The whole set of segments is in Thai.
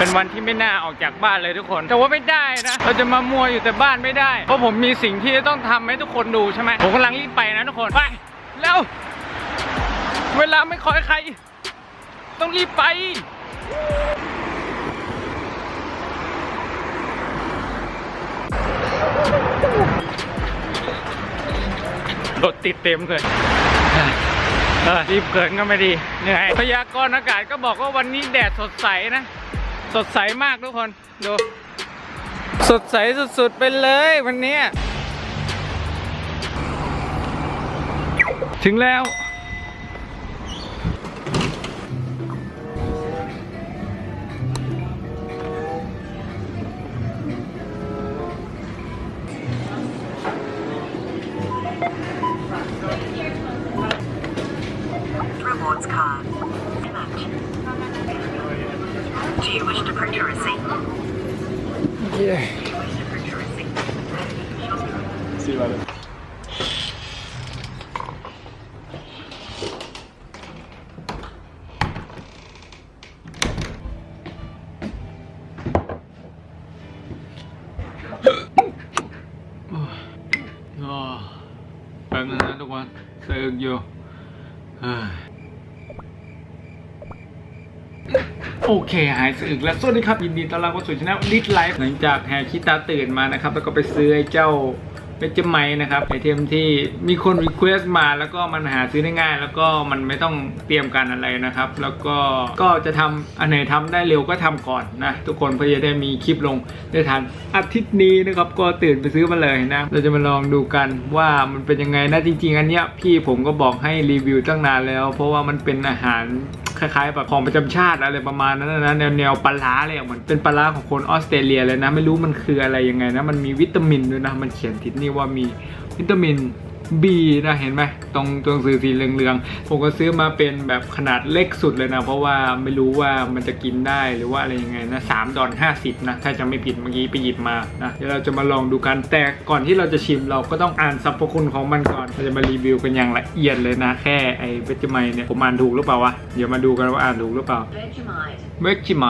เป็นวันที่ไม่น่าออกจากบ้านเลยทุกคน แต่ว่าไม่ได้นะ เราจะมามัวอยู่แต่บ้านไม่ได้ เพราะผมมีสิ่งที่จะต้องทำให้ทุกคนดูใช่ไหมผมกำลังรีบไปนะทุกคน ไปเร็วเวลาไม่คอยใคร ต้องรีบไปรถติดเต็มเลยรีบเกินก็ไม่ดีเหนื่อยพยากรณ์อากาศก็บอกว่าวันนี้แดดสดใสนะ สดใสมากทุกคน ดู สดใสสุดๆ ไปเลยวันนี้ ถึงแล้ว Rewards card. Image. Do you wish to print your receipt? Do you wish to print your receipt? 어, อ๋อแป๊บนึงนะทุกคนเซิร์กอยู่เฮ้ย โอเคหายสะอึกแล้วสวัสดีครับ ยินดีต้อนรับเข้าสู่ช anel ลิทไลฟ์หลังจากแฮคิตาตื่นมานะครับ แล้วก็ไปซื้อไอ้เจ้าเวจไมนะครับไอเทมที่มีคนรีเควสมาแล้วก็มันหาซื้อได้ง่าย แล้วก็มันไม่ต้องเตรียมการอะไรนะครับ แล้วก็ก็จะทำอันไหนทำได้เร็วก็ทำก่อนนะทุกคนเพื่อจะได้มีคลิปลงได้ทันอาทิตย์นี้นะครับก็ตื่นไปซื้อมาเลยนะเราจะมาลองดูกันว่ามันเป็นยังไงนะจริง ๆ อันเนี้ยพี่ผมก็บอกให้รีวิวตั้งนานแล้ว เพราะว่ามันเป็นอาหารคล้ายๆแบบของประจำชาติอะไรประมาณนั้นนะแนวแนวปลาร้าเลยอะเหมือนเป็นปลาร้าของคนออสเตรเลียเลยนะ ไม่รู้มันคืออะไรยังไงนะ มันมีวิตามินด้วยนะ มันเขียนทิศนี่ว่ามีวิตามิน B นะเห็นไหมตรงตรงสื่อสีเหลืองๆผมก็ซื้อมาเป็นแบบขนาดเล็กสุดเลยนะ เพราะว่าไม่รู้ว่ามันจะกินได้หรือว่าอะไรยังไงนะสามดอนห้าสิบนะ ถ้าจะไม่ผิดเมื่อกี้ไปหยิบมานะเดี๋ยวเราจะมาลองดูกันแต่ก่อนที่เราจะชิมเราก็ต้องอ่านสรรพคุณของมันก่อนเราจะมารีวิวกันอย่างละเอียดเลยนะ แค่ไอ้เวจไมเนี่ยผมอ่านถูกหรือเปล่าวะเดี๋ยวมาดูกันว่าอ่านถูกหรือเปล่า Vegemite. เวจิไม Vegemite. เวจิไม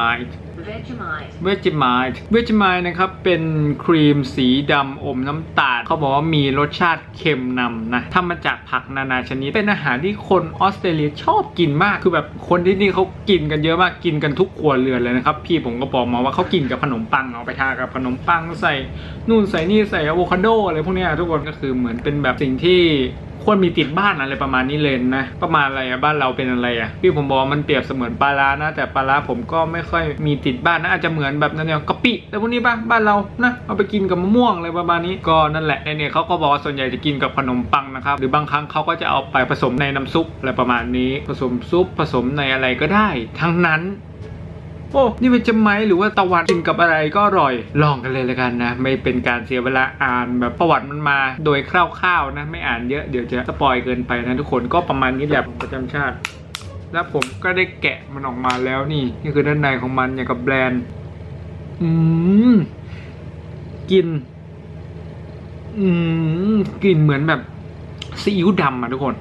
เวจิไมนะครับ เป็นครีมสีดำอมน้ำตาล เขาบอกว่ามีรสชาติเค็มนำนะทำมาจากผักนานาชนิด เป็นอาหารที่คนออสเตรเลียชอบกินมาก คือแบบคนที่นี่เขากินกันเยอะมาก กินกันทุกครัวเรือนเลยนะครับ พี่ผมก็บอกมาว่าเขากินกับขนมปัง เอาไปทากับขนมปังใส่นู่นใส่นี่ใส่อะโวคาโดอะไรพวกนี้ทุกคนก็คือเหมือนเป็นแบบสิ่งที่ ควรมีติดบ้านอะไรประมาณนี้เลยนะประมาณอะไรอะบ้านเราเป็นอะไรอะพี่ผมบอกมันเปรียบเสมือนปลาร้านะ แต่ปลาร้าผมก็ไม่ค่อยมีติดบ้านนะอาจจะเหมือนแบบนั่นเนี่ยกะปิแต่พวกนี้ป่ะบ้านเรานะเอาไปกินกับมะม่วงอะไรประมาณนี้ก็นั่นแหละในเนี่ยเขาก็บอกว่าส่วนใหญ่จะกินกับขนมปังนะครับหรือบางครั้งเขาก็จะเอาไปผสมในน้ำซุปอะไรประมาณนี้ ผสมซุปผสมในอะไรก็ได้ ทั้งนั้น โอ้นี่เป็นจะไหมหรือว่าตะวันกินกับอะไรก็อร่อย ลองกันเลยละกันนะ ไม่เป็นการเสียเวลาอ่านแบบประวัติมันมา โดยคร่าวๆนะ ไม่อ่านเยอะเดี๋ยวจะสปอยเกินไปนะทุกคนก็ประมาณนี้แหละประจำชาติ แล้วผมก็ได้แกะมันออกมาแล้วนี่ นี่คือด้านในของมันอย่างกับแบรนด์ อืมกลิน อืมกลิ่นเหมือนแบบซีอิ๊วดำอะทุกคน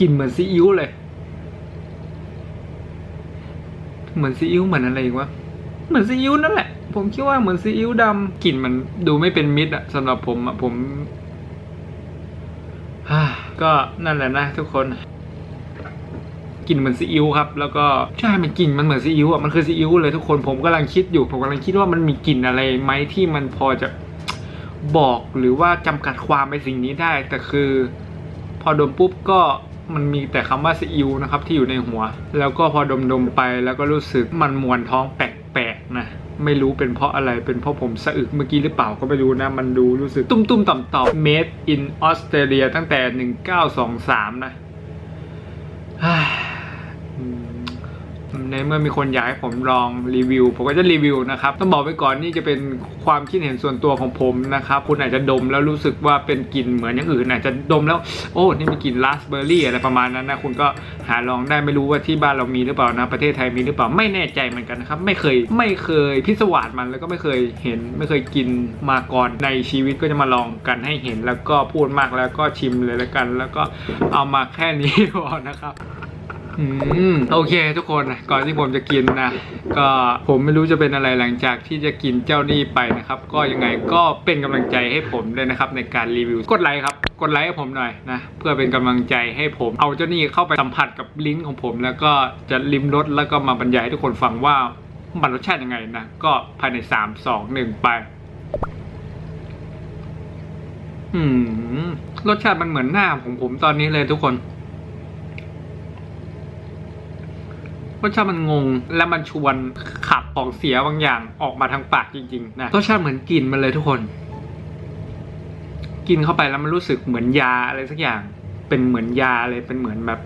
กลิ่นเหมือนซีอิ๊วเลย เหมือนซีอิ๊วเหมือนอะไรอีกวะเหมือนซีอิ๊วนั่นแหละ ผมคิดว่าเหมือนซีอิ๊วดำกลิ่นมันดูไม่เป็นมิตรอะสำหรับผมอะผมฮ่าก็นั่นแหละนะทุกคนกลิ่นเหมือนซีอิ๊วครับ แล้วก็ใช่มันกลิ่นมันเหมือนซีอิ๊วอะมันคือซีอิ๊วเลยทุกคนผมกำลังคิดอยู่ผมกำลังคิดว่ามันมีกลิ่นอะไรไหมที่มันพอจะบอกหรือว่าจำกัดความไปสิ่งนี้ได้ แต่คือ พอดมปุ๊บก็ มันมีแต่คำว่าซีอิ๊วนะครับที่อยู่ในหัว แล้วก็พอดมดมๆไปแล้วก็รู้สึกมันมวนท้องแปลกๆนะไม่รู้เป็นเพราะอะไรเป็นเพราะผมสะอึกเมื่อกี้หรือเปล่าก็ไม่รู้นะ มันดูรู้สึกตุ้มๆต่อมๆ made in Australia ตั้งแต่ 1923 นะฮ่าอืม ในเมื่อมีคนอยากให้ผมลองรีวิว ผมก็จะรีวิวนะครับต้องบอกไว้ก่อนนี่จะเป็นความคิดเห็นส่วนตัวของผมนะครับคุณอาจจะดมแล้วรู้สึกว่าเป็นกลิ่นเหมือนอย่างอื่นอาจจะดมแล้วโอ้นี่มีกลิ่นราสเบอร์รี่อะไรประมาณนั้นนะคุณก็หาลองได้ไม่รู้ว่าที่บ้านเรามีหรือเปล่านะประเทศไทยมีหรือเปล่าไม่แน่ใจเหมือนกันนะครับไม่เคยไม่เคยพิศวาสมันแล้วก็ไม่เคยเห็น ไม่เคยกินมาก่อนในชีวิตก็จะมาลองกันให้เห็น แล้วก็พูดมากแล้วก็ชิมเลยแล้วกัน แล้วก็เอามาแค่นี้พอนะครับ อืมโอเคทุกคนนะก่อนที่ผมจะกินนะ ก็ผมไม่รู้จะเป็นอะไรหลังจากที่จะกินเจ้านี่ไปนะครับ ก็ยังไงก็เป็นกำลังใจให้ผมด้วยนะครับ ในการรีวิวกดไลค์ครับกดไลค์ให้ผมหน่อยนะ เพื่อเป็นกำลังใจให้ผม เอาเจ้านี่เข้าไปสัมผัสกับลิ้นของผม แล้วก็จะลิ้มรสแล้วก็มาบรรยายให้ทุกคนฟังว่ามันรสชาติยังไงนะ ก็ภายในสามสองหนึ่งไปอืมรสชาติมันเหมือนหน้าของผมตอนนี้เลยทุกคน รสชาติมันงง และมันชวนขับของเสียบางอย่างออกมาทางปากจริงๆนะรสชาติเหมือนกลิ่นมันเลยทุกคน กินเข้าไปแล้วมันรู้สึกเหมือนยาอะไรสักอย่าง เป็นเหมือนยาเลยเป็นเหมือนแบบ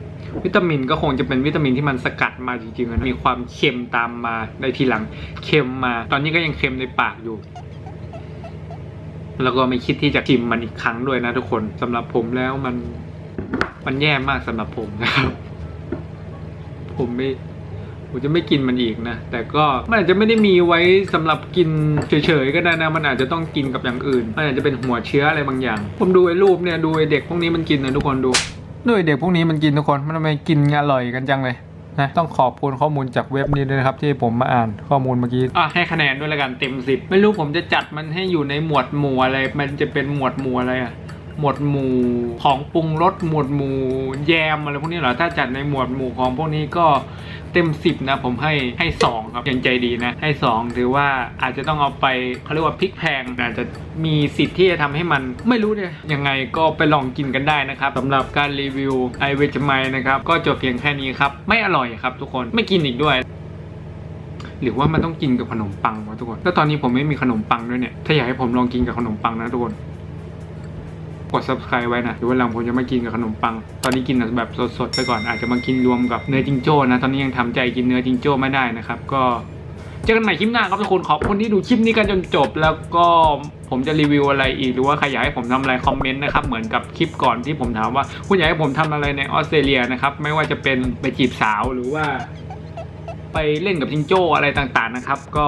วิตามินก็คงจะเป็นวิตามินที่มันสกัดมาจริงๆนะมีความเค็มตามมาในทีหลังเค็มมา ตอนนี้ก็ยังเค็มในปากอยู่ แล้วก็ไม่คิดที่จะชิมมันอีกครั้งด้วยนะทุกคนสำหรับผมแล้วมัน มันแย่มากสำหรับผมนะครับ ผมไม่ ผมจะไม่กินมันอีกนะ แต่ก็มันอาจจะไม่ได้มีไว้สำหรับกินเฉยๆก็ได้นะ มันอาจจะต้องกินกับอย่างอื่น มันอาจจะเป็นหัวเชื้ออะไรบางอย่าง ผมดูไอ้รูปเนี่ยดูไอ้เด็กพวกนี้มันกินนะทุกคนดูดูไอ้เด็กพวกนี้มันกินทุกคน มันทำไมกินอร่อยกันจังเลยนะต้องขอบคุณข้อมูลจากเว็บนี้ด้วยนะครับที่ผมมาอ่านข้อมูลเมื่อกี้อะให้คะแนนด้วยละกันเต็มสิบไม่รู้ผมจะจัดมันให้อยู่ในหมวดหมู่อะไร มันจะเป็นหมวดหมู่อะไรอะหมวดหมู่ของปรุงรสหมวดหมู่แยมอะไรพวกนี้เหรอถ้าจัดในหมวดหมู่ของพวกนี้ก็ เต็มสิบนะผมให้ให้สองครับยังใจดีนะ ให้สองถือว่าอาจจะต้องเอาไปเขาเรียกว่าพริกแพงอาจจะมีสิทธิ์ที่จะทำให้มันไม่รู้เนี่ยยังไงก็ไปลองกินกันได้นะครับสำหรับการรีวิวไอเวจไมนะครับก็จบเพียงแค่นี้ครับ ไม่อร่อยครับทุกคนไม่กินอีกด้วยหรือว่ามันต้องกินกับขนมปังวะทุกคน แล้วตอนนี้ผมไม่มีขนมปังด้วยเนี่ย ถ้าอยากให้ผมลองกินกับขนมปังนะทุกคน กด subscribe ไว้นะเดี๋ยววันหลังผมจะมากินกับขนมปัง ตอนนี้กินแบบสดๆไปก่อนอาจจะมากินรวมกับเนื้อจิงโจ้นะ ตอนนี้ยังทำใจกินเนื้อจิงโจ้ไม่ได้นะครับ ก็เจอกันใหม่คลิปหน้าครับทุกคนขอบคุณที่ดูคลิปนี้กันจนจบ แล้วก็ผมจะรีวิวอะไรอีกหรือว่าใครอยากให้ผมทำอะไรคอมเมนต์นะครับเหมือนกับคลิปก่อนที่ผมถามว่าคุณอยากให้ผมทำอะไรในออสเตรเลียนะครับไม่ว่าจะเป็นไปจีบสาวหรือว่า ไปเล่นกับจิงโจ้อะไรต่างๆนะครับ ก็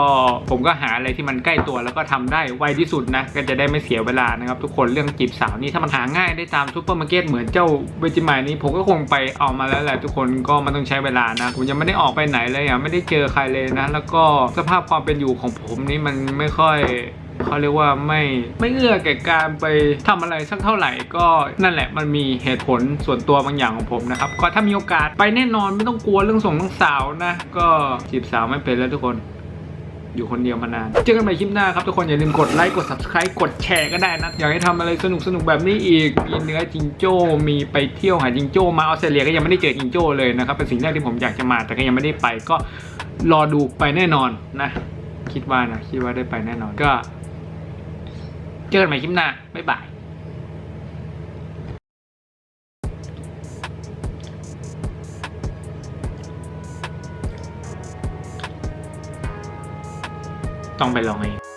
ผมก็หาอะไรที่มันใกล้ตัวแล้วก็ทำได้ไวที่สุดนะก็จะได้ไม่เสียเวลานะครับทุกคนเรื่องจีบสาวนี่ถ้ามันหาง่ายได้ตามซูเปอร์มาร์เก็ตเหมือนเจ้าเวจิมายนี้ผมก็คงไปเอามาแล้วแหละทุกคนก็มันต้องใช้เวลานะผมยังไม่ได้ออกไปไหนเลยอะไม่ได้เจอใครเลยนะ แล้วก็สภาพความเป็นอยู่ของผมนี่มันไม่ค่อย เขาเรียกว่าไม่ไม่เอื้อแก่การไปทำอะไรสักเท่าไหร่ก็นั่นแหละมันมีเหตุผลส่วนตัวบางอย่างของผมนะครับก็ถ้ามีโอกาสไปแน่นอนไม่ต้องกลัวเรื่องส่งน้องสาวนะ ก็จีบสาวไม่เป็นแล้วทุกคนอยู่คนเดียวมานาน เจอกันใหม่คลิปหน้าครับทุกคนอย่าลืมกดไลค์กด subscribe กดแชร์ก็ได้นะ อยากให้ทำอะไรสนุกสนุกแบบนี้อีก มีเนื้อจิงโจ้ มีไปเที่ยวหาจิงโจ้ มาออสเตรเลียก็ยังไม่ได้เจอจิงโจ้เลยนะครับ เป็นสิ่งแรกที่ผมอยากจะมาแต่ก็ยังไม่ได้ไปก็รอดูไปแน่นอนนะ คิดว่านะคิดว่าได้ไปแน่นอนก็ เจอกันใหม่คลิปหน้า บ๊ายบายต้องไปลองเอง